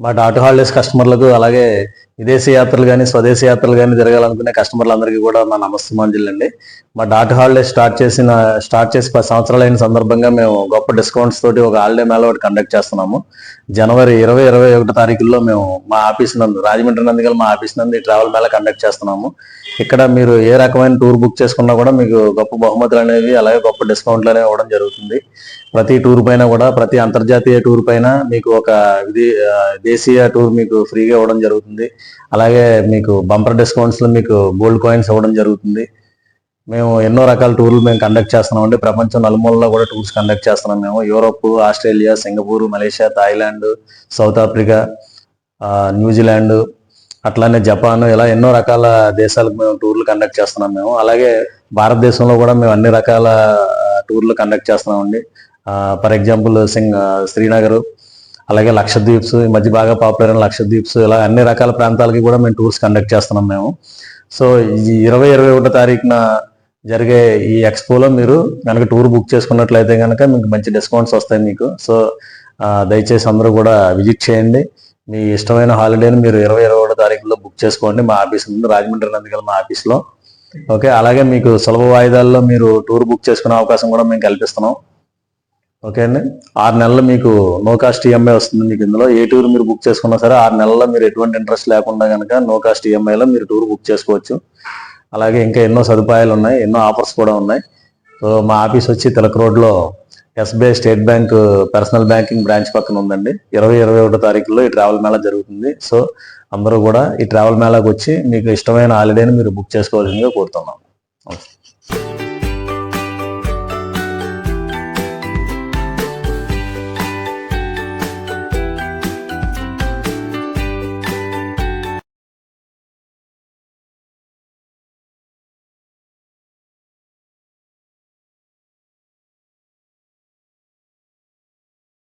మా auto holidays కస్టమర్లకు అలాగే విదేశీ యాత్రలు కానీ స్వదేశీ యాత్రలు కానీ జరగాలనుకునే కస్టమర్లందరికీ కూడా నా నమస్తమాంజలి అండి మా డాట్ హాలిడే స్టార్ట్ చేసిన స్టార్ట్ చేసి పది సంవత్సరాలు అయిన సందర్భంగా మేము గొప్ప డిస్కౌంట్స్ తోటి ఒక హాలిడే మేళ ఒకటి కండక్ట్ చేస్తున్నాము. జనవరి ఇరవై ఇరవై ఒకటి తారీఖుల్లో మేము మా ఆఫీస్ నందు రాజమండ్రి నందుగల మా ఆఫీస్ నందు ఈ ట్రావెల్ మేళ కండక్ట్ చేస్తున్నాము. ఇక్కడ మీరు ఏ రకమైన టూర్ బుక్ చేసుకున్నా కూడా మీకు గొప్ప బహుమతులు అనేవి అలాగే గొప్ప డిస్కౌంట్లు అనేవి ఇవ్వడం జరుగుతుంది. ప్రతి టూర్ పైన కూడా ప్రతి అంతర్జాతీయ టూర్ పైన మీకు ఒక దేశీయ టూర్ మీకు ఫ్రీగా ఇవ్వడం జరుగుతుంది. అలాగే మీకు బంపర్ డిస్కౌంట్స్లో మీకు గోల్డ్ కాయిన్స్ ఇవ్వడం జరుగుతుంది. మేము ఎన్నో రకాల టూర్లు మేము కండక్ట్ చేస్తున్నాం అండి. ప్రపంచం నలుమూలలో కూడా టూర్స్ కండక్ట్ చేస్తున్నాం మేము. Europe Australia Singapore Malaysia Thailand South Africa New Zealand అట్లానే జపాన్ ఇలా ఎన్నో రకాల దేశాలకు మేము టూర్లు కండక్ట్ చేస్తున్నాం మేము. అలాగే భారతదేశంలో కూడా మేము అన్ని రకాల టూర్లు కండక్ట్ చేస్తున్నామండి ఫర్ ఎగ్జాంపుల్ సింగ్ శ్రీనగర్ అలాగే లక్షద్వీప్స్ ఈ మధ్య బాగా పాపులర్ అయిన లక్షద్వీప్స్ ఇలా అన్ని రకాల ప్రాంతాలకి కూడా మేము టూర్స్ కండక్ట్ చేస్తున్నాం మేము. సో ఈ ఇరవై ఇరవై ఒకటో తారీఖున జరిగే ఈ ఎక్స్పోలో మీరు కనుక టూర్ బుక్ చేసుకున్నట్లయితే కనుక మీకు మంచి డిస్కౌంట్స్ వస్తాయి మీకు. సో దయచేసి అందరూ కూడా విజిట్ చేయండి. మీ ఇష్టమైన హాలిడేని మీరు ఇరవై ఇరవై ఒకటో తారీఖులో బుక్ చేసుకోండి మా ఆఫీస్ ఉంది రాజమండ్రి నందుగల మా ఆఫీస్లో. ఓకే అలాగే మీకు సులభ వాయిదాల్లో మీరు టూర్ బుక్ చేసుకునే అవకాశం కూడా మేము కల్పిస్తున్నాం. ఓకే అండి. ఆరు నెలలు మీకు నో కాస్ట్ ఈఎంఐ వస్తుంది మీకు ఇందులో. ఏ టూర్ మీరు బుక్ చేసుకున్నా సరే ఆరు నెలల్లో మీరు ఎటువంటి ఇంట్రెస్ట్ లేకుండా కనుక నో కాస్ట్ ఈఎంఐలో మీరు టూర్ బుక్ చేసుకోవచ్చు. అలాగే ఇంకా ఎన్నో సదుపాయాలు ఉన్నాయి ఎన్నో ఆఫర్స్ కూడా ఉన్నాయి. సో మా ఆఫీస్ వచ్చి తిలక్ రోడ్లో SBI state bank personal banking branch పక్కన ఉందండి. ఇరవై ఇరవై ఒకటో తారీఖులో ఈ ట్రావెల్ మేళా జరుగుతుంది. సో అందరూ కూడా ఈ ట్రావెల్ మేళాకి వచ్చి మీకు ఇష్టమైన హాలిడేని మీరు బుక్ చేసుకోవాల్సిందిగా కోరుతున్నాం.